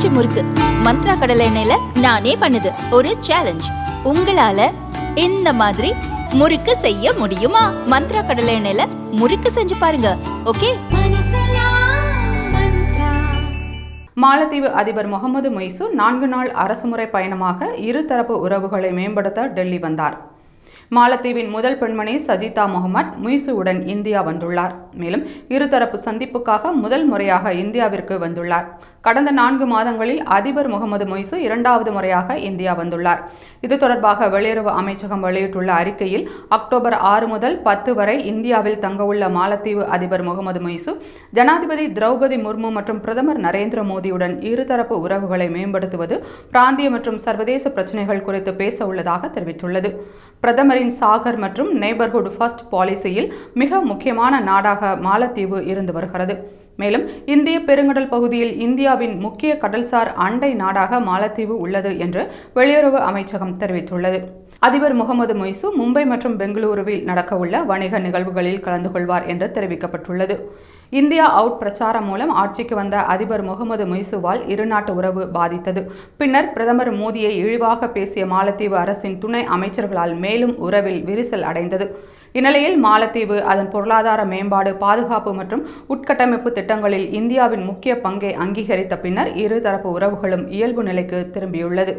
பஞ்சு முறுக்கு. மந்த்ரா கடலை எண்ணெயில நானே பண்ணுது. ஒரு சேலஞ்ச் உங்களால இந்த மாதிரி முறுக்கு செய்ய முடியுமா? மந்த்ரா கடலை எண்ணெயில முறுக்கு செஞ்சு பாருங்க. ஓகே? மாலத்தீவு அதிபர் முகமது மொய்சு நான்கு நாள் அரசுமுறை பயணமாக இருதரப்பு உறவுகளை மேம்படுத்த டெல்லி வந்தார். மாலத்தீவின் முதல் பெண்மணி சஜிதா முகமது முய்சுவுடன் இந்தியா வந்துள்ளார். மேலும் இருதரப்பு சந்திப்புக்காக முதல் முறையாக இந்தியாவிற்கு வந்துள்ளார். கடந்த நான்கு மாதங்களில் அதிபர் முகமது மொய்சு இரண்டாவது முறையாக இந்தியா வந்துள்ளார். இது தொடர்பாக வெளியுறவு அமைச்சகம் வெளியிட்டுள்ள அறிக்கையில் அக்டோபர் ஆறு முதல் பத்து வரை இந்தியாவில் தங்கவுள்ள மாலத்தீவு அதிபர் முகமது மொய்சு ஜனாதிபதி திரௌபதி முர்மு மற்றும் பிரதமர் நரேந்திர மோடியுடன் இருதரப்பு உறவுகளை மேம்படுத்துவது பிராந்திய மற்றும் சர்வதேச பிரச்சினைகள் குறித்து பேச உள்ளதாக தெரிவித்துள்ளது. பிரதமர் பிரதமரின் சாகர் மற்றும் நெய்பர்ஹுட் ஃபர்ஸ்ட் பாலிசியில் மிக முக்கியமான நாடாக மாலத்தீவு இருந்து வருகிறது. மேலும் இந்திய பெருங்கடல் பகுதியில் இந்தியாவின் முக்கிய கடல்சார் அண்டை நாடாக மாலத்தீவு உள்ளது என்று வெளியுறவு அமைச்சகம் தெரிவித்துள்ளது. அதிபர் முகமது மொய்சு மும்பை மற்றும் பெங்களூருவில் நடக்கவுள்ள வணிக நிகழ்வுகளில் கலந்து கொள்வார் என்று தெரிவிக்கப்பட்டுள்ளது. இந்தியா அவுட் பிரச்சாரம் மூலம் ஆட்சிக்கு வந்த அதிபர் முகமது மொய்சுவால் இருநாட்டு உறவு பாதித்தது. பின்னர் பிரதமர் மோடியை இழிவாக பேசிய மாலத்தீவு அரசின் துணை அமைச்சர்களால் மேலும் உறவில் விரிசல் அடைந்தது. இந்நிலையில் மாலத்தீவு அதன் பொருளாதார மேம்பாடு பாதுகாப்பு மற்றும் உட்கட்டமைப்பு திட்டங்களில் இந்தியாவின் முக்கிய பங்கை அங்கீகரித்த பின்னர் இருதரப்பு உறவுகளும் இயல்பு நிலைக்கு திரும்பியுள்ளது.